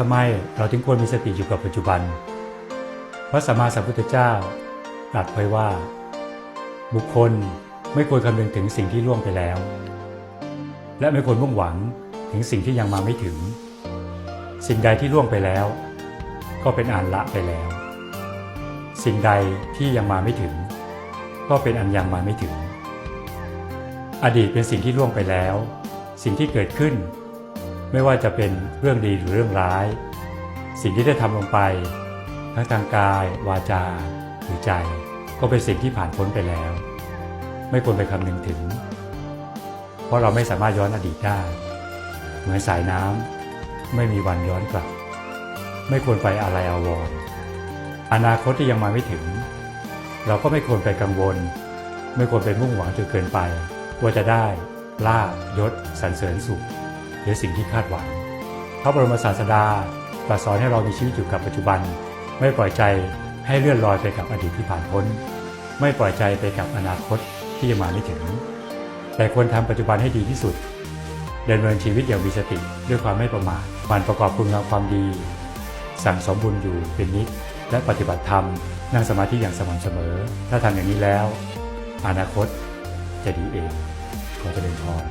ทำไมเราถึงควรมีสติอยู่กับปัจจุบัน พระสัมมาสัมพุทธเจ้าตรัสไว้ว่า บุคคลไม่ควรคำนึงถึงสิ่งที่ล่วงไปแล้ว และไม่ควรมุ่งหวังถึงสิ่งที่ยังมาไม่ถึง สิ่งใดที่ล่วงไปแล้ว ก็เป็นอันละไปแล้ว สิ่งใดที่ยังมาไม่ถึง ก็เป็นอันยังมาไม่ถึง อดีตเป็นสิ่งที่ล่วงไปแล้ว สิ่งที่เกิดขึ้น ไม่ว่าจะเป็นเรื่องดีหรือเรื่องร้าย สิ่งที่ได้ทำลงไป ทั้งทางกาย วาจา หรือใจ ก็เป็นสิ่งที่ผ่านพ้นไปแล้ว ไม่ควรไปคำนึงถึง เพราะเราไม่สามารถย้อนอดีตได้ เหมือนสายน้ำไม่มีวันย้อนกลับ ไม่ควรไปอะไรอาวรณ์อนาคตที่ยังมาไม่ถึง เราก็ไม่ควรไปกังวล ไม่ควรไปมุ่งหวังจนเกินไป ว่าจะได้ลาบยศสรรเสริญสุข หรือสิ่งที่คาดหวัง พระบรมศาสดาตรัสสอนให้เรามีชีวิตอยู่กับปัจจุบัน ไม่ปล่อยใจให้เลื่อนลอยไปกับอดีตที่ผ่านพ้น ไม่ปล่อยใจไปกับอนาคตที่ยังมาไม่ถึง แต่ควรทำปัจจุบันให้ดีที่สุดดำเนินชีวิตอย่างมีสติด้วยความไม่ประมาทมันประกอบคุณงามความดี สั่งสมบุญอยู่เป็นนิจและปฏิบัติธรรมนั่งสมาธิอย่างสม่ำเสมอ ถ้าทำอย่างนี้แล้ว อนาคตจะดีเองขอเจริญพร